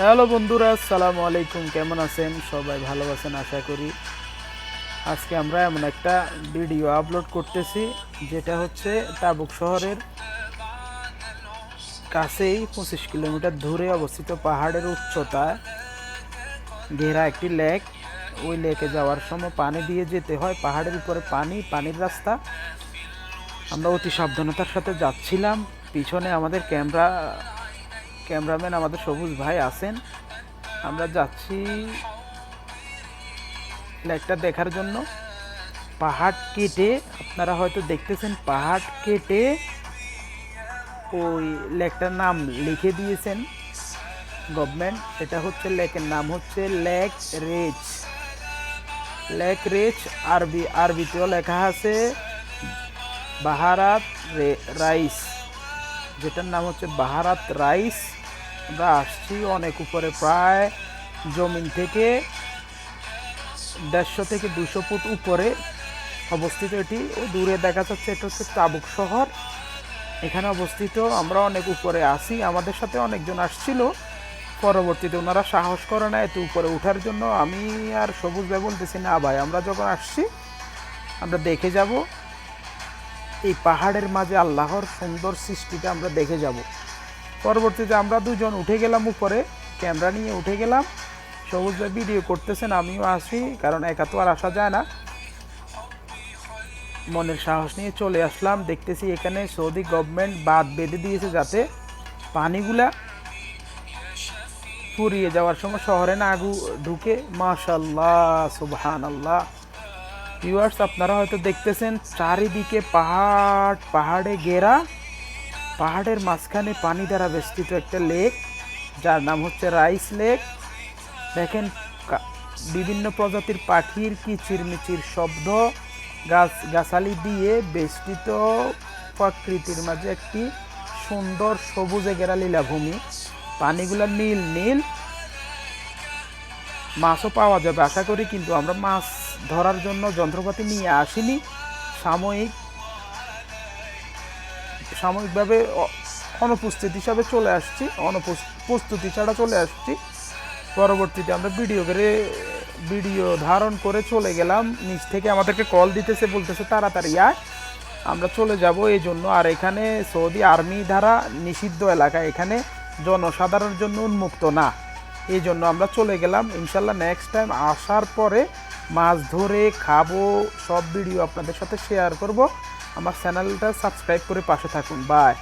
Hello বন্ধুরা, আসসালামু আলাইকুম। কেমন আছেন? সবাই ভালো আছেন, আশা করি। আজকে আমরা এমন একটা ভিডিও আপলোড করতেছি, যেটা হচ্ছে তাবুক শহরের কাছেই পঁচিশ কিলোমিটার দূরে অবস্থিত পাহাড়ের উচ্চতা। ঘেরা একটি লেক। ওই লেকে যাওয়ার সময় পানি দিয়ে যেতে হয়। পাহাড়ের উপরে পানি, পানির রাস্তা। আমরা অতি সাবধানতার সাথে যাচ্ছিলাম। পিছনে আমাদের ক্যামেরা ক্যামেরাম্যান আমাদের সবুজ ভাই আছেন। আমরা যাচ্ছি লেকটা দেখার জন্য। পাহাড় কেটে, আপনারা হয়তো দেখতেছেন পাহাড় কেটে ওই লেকটার নাম লিখে দিয়েছেন গভর্নমেন্ট। এটা হচ্ছে লেকের নাম হচ্ছে লেক রেচ লেক রেচ আরবি, আরবিতেও লেখা আছে, বাহারাত রাইস। যেটার নাম হচ্ছে বাহারাত রাইস। আমরা আসছি অনেক উপরে, প্রায় জমিন থেকে দেড়শো থেকে দুশো ফুট উপরে অবস্থিত এটি। দূরে দেখা যাচ্ছে এটা হচ্ছে তাবুক শহর। এখানে অবস্থিত, আমরা অনেক উপরে আসি আমাদের সাথে অনেকজন আসছিল। পরবর্তীতে ওনারা সাহস করে না এত উপরে ওঠার জন্য। আমি আর সবুজ ভাই বলতেছি, না ভাই, আমরা যখন আসছি, আমরা দেখে যাব। এই পাহাড়ের মাঝে আল্লাহর সুন্দর সৃষ্টিটা আমরা দেখে যাব। পরবর্তীতে আমরা দুজন উঠে গেলাম উপরে, ক্যামেরা নিয়ে উঠে গেলাম। সবুজ ভিডিও করতেছেন, আমিও আসি কারণ একা তো আর আসা যায় না। মনের সাহস নিয়ে চলে আসলাম, দেখতেছি এখানে সৌদি গভর্নমেন্ট বাদ বেঁধে দিয়েছে যাতে পানিগুলা ফুরিয়ে যাওয়ার সময় শহরে না আগু ঢুকে। মাশাল্লাহ সুবহান আল্লাহ ভিউয়ার্স আপনারা হয়তো দেখতেছেন চারিদিকে পাহাড়, পাহাড়ে ঘেরা। পাহাড়ের মাঝখানে পানি দ্বারা বেষ্টিত একটা লেক যার নাম হচ্ছে রাইস লেক দেখেন বিভিন্ন প্রজাতির পাখির কিচিরমিচির শব্দ। গাছ, গাছালি দিয়ে বেষ্টিত প্রকৃতির মাঝে একটি সুন্দর সবুজে গেরা লীলাভূমি। পানিগুলো নীল নীল। মাছও পাওয়া যাবে। আশা করি কিন্তু আমরা মাছ ধরার জন্য যন্ত্রপাতি নিয়ে আসিনি। সাময়িক, সাময়িকভাবে অনুপস্থিত হিসাবে চলে আসছি। অনুপস্থিতি ছাড়া চলে আসছি। পরবর্তীতে আমরা ভিডিও করে, ভিডিও ধারণ করে চলে গেলাম। নিচ থেকে আমাদেরকে কল দিতেছে, বলতেছে, তাড়াতাড়ি আয়। আমরা চলে যাব এই জন্য আর এখানে সৌদি আর্মি দ্বারা নিষিদ্ধ এলাকা। এখানে জনসাধারণের জন্য উন্মুক্ত না। এই জন্য আমরা চলে গেলাম। ইনশাল্লাহ নেক্সট টাইম আসার পরে মাছ ধরে, খাব, সব ভিডিও আপনাদের সাথে শেয়ার করব। আমার চ্যানেলটা সাবস্ক্রাইব করে পাশে থাকুন। বাই